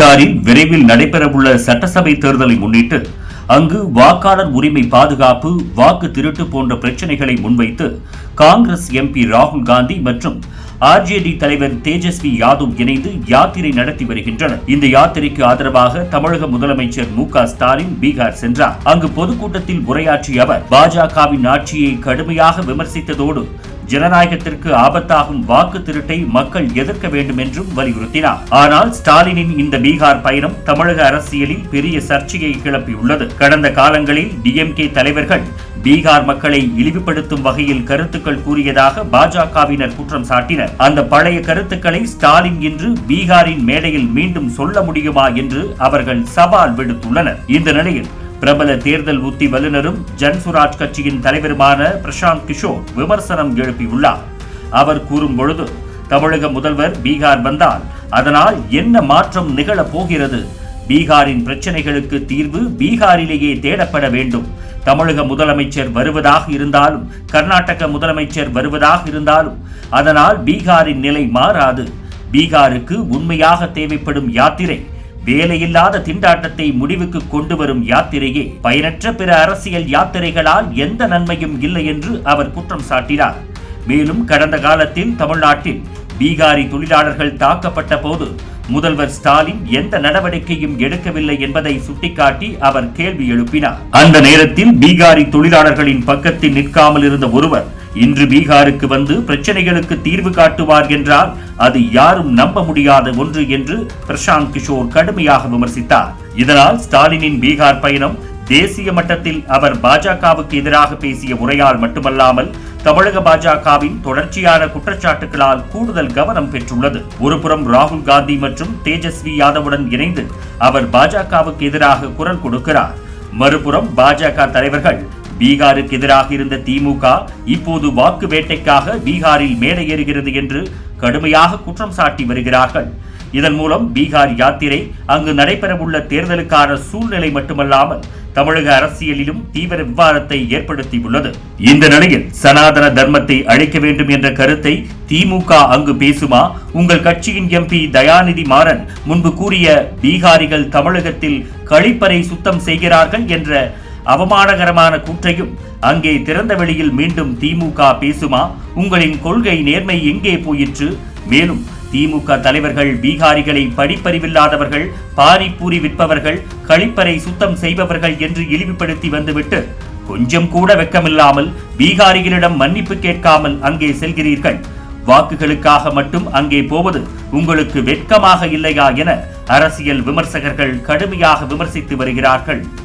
பீகாரில் விரைவில் நடைபெறவுள்ள சட்டசபை தேர்தலை முன்னிட்டு அங்கு வாக்காளர் உரிமை பாதுகாப்பு வாக்கு திருட்டு போன்ற பிரச்சினைகளை முன்வைத்து காங்கிரஸ் எம்பி ராகுல் காந்தி மற்றும் ஆர்ஜேடி தலைவர் தேஜஸ்வி யாதவ் இணைந்து யாத்திரை நடத்தி வருகின்றனர். இந்த யாத்திரைக்கு ஆதரவாக தமிழக முதலமைச்சர் மு க ஸ்டாலின் பீகார் சென்றார். அங்கு பொதுக்கூட்டத்தில் உரையாற்றிய அவர் பாஜகவின் ஆட்சியை கடுமையாக விமர்சித்ததோடு ஜனநாயகத்திற்கு ஆபத்தாகும் வாக்கு திருட்டை மக்கள் எதிர்க்க வேண்டும் என்றும் வலியுறுத்தினார். ஆனால் ஸ்டாலினின் இந்த பீகார் பயணம் தமிழக அரசியலில் பெரிய சர்ச்சையை கிளப்பியுள்ளது. கடந்த காலங்களில் டிஎம்கே தலைவர்கள் பீகார் மக்களை இழிவுபடுத்தும் வகையில் கருத்துக்கள் கூறியதாக பாஜகவினர் குற்றம் சாட்டினர். அந்த பழைய கருத்துக்களை ஸ்டாலின் இன்று பீகாரின் மேடையில் மீண்டும் சொல்ல முடியுமா என்று அவர்கள் சவால் விடுத்துள்ளனர். இந்த நிலையில் பிரபல தேர்தல் உத்தி வல்லுநரும் ஜன்சுராஜ் கட்சியின் தலைவருமான பிரசாந்த் கிஷோர் விமர்சனம் எழுப்பியுள்ளார். அவர் கூறும் பொழுது தமிழக முதல்வர் பீகார் வந்தால் அதனால் என்ன மாற்றம் நிகழப் போகிறது? பீகாரின் பிரச்சனைகளுக்கு தீர்வு பீகாரிலேயே தேடப்பட வேண்டும். தமிழக முதலமைச்சர் வருவதாக இருந்தாலும் கர்நாடக முதலமைச்சர் வருவதாக இருந்தாலும் அதனால் பீகாரின் நிலை மாறாது. பீகாருக்கு உண்மையாக தேவைப்படும் யாத்திரை வேலையில்லாத திண்டாட்டத்தை முடிவுக்கு கொண்டு வரும் யாத்திரையே பயனற்ற பிற அரசியல் யாத்திரைகளால் எந்த நன்மையும் இல்லை என்று அவர் குற்றம் சாட்டினார். மேலும் கடந்த காலத்தில் தமிழ்நாட்டில் பீகாரி தொழிலாளர்கள் தாக்கப்பட்ட போது முதல்வர் ஸ்டாலின் எந்த நடவடிக்கையும் எடுக்கவில்லை என்பதை சுட்டிக்காட்டி அவர் கேள்வி எழுப்பினார். அந்த நேரத்தில் பீகாரி தொழிலாளர்களின் பக்கத்தில் நிற்காமல் இருந்த ஒருவர் இன்று பீகாருக்கு வந்து பிரச்சனைகளுக்கு தீர்வு காட்டுவார் என்றால் அது யாரும் நம்ப முடியாத ஒன்று என்று பிரசாந்த் கிஷோர் கடுமையாக விமர்சித்தார். இதனால் ஸ்டாலினின் பீகார் பயணம் தேசிய மட்டத்தில் அவர் பாஜகவுக்கு எதிராக பேசிய உரையால் மட்டுமல்லாமல் தமிழக பாஜகவின் தொடர்ச்சியான குற்றச்சாட்டுகளால் கூடுதல் கவனம் பெற்றுள்ளது. ஒருபுறம் ராகுல் காந்தி மற்றும் தேஜஸ்வி யாதவுடன் இணைந்து அவர் பாஜகவுக்கு எதிராக குரல் கொடுக்கிறார். மறுபுறம் பாஜக தலைவர்கள் பீகாருக்கு எதிராக இருந்த திமுக இப்போது வாக்கு வேட்டைக்காக பீகாரில் மேடையேறுகிறது என்று கடுமையாக குற்றம் சாட்டி வருகிறார்கள். இதன் மூலம் பீகார் யாத்திரை அங்கு நடைபெறவுள்ள தேர்தலுக்கான சூழ்நிலை மட்டுமல்லாமல் தமிழக அரசியலிலும் தீவிர விவாதத்தை ஏற்படுத்தியுள்ளது. இந்த நிலையில் சனாதன தர்மத்தை அழிக்க வேண்டும் என்ற கருத்தை திமுக அங்கு பேசுமா? உங்கள் கட்சியின் எம்பி தயாநிதி மாறன் முன்பு கூறிய பீகாரிகள் தமிழகத்தில் கழிப்பறை சுத்தம் செய்கிறார்கள் என்ற அவமானகரமான கூற்றையும் அங்கே திறந்த வெளியில் மீண்டும் திமுக பேசுமா? உங்களின் கொள்கை நேர்மை எங்கே போயிற்று? மேலும் திமுக தலைவர்கள் பீகாரிகளை படிப்பறிவில்லாதவர்கள் பானிபூரி விற்பவர்கள் கழிப்பறை சுத்தம் செய்பவர்கள் என்று இழிவுபடுத்தி வந்துவிட்டு கொஞ்சம் கூட வெக்கமில்லாமல் பீகாரிகளிடம் மன்னிப்பு கேட்காமல் அங்கே செல்கிறீர்கள். வாக்குகளுக்காக மட்டும் அங்கே போவது உங்களுக்கு வெட்கமாக இல்லையா என அரசியல் விமர்சகர்கள் கடுமையாக விமர்சித்து வருகிறார்கள்.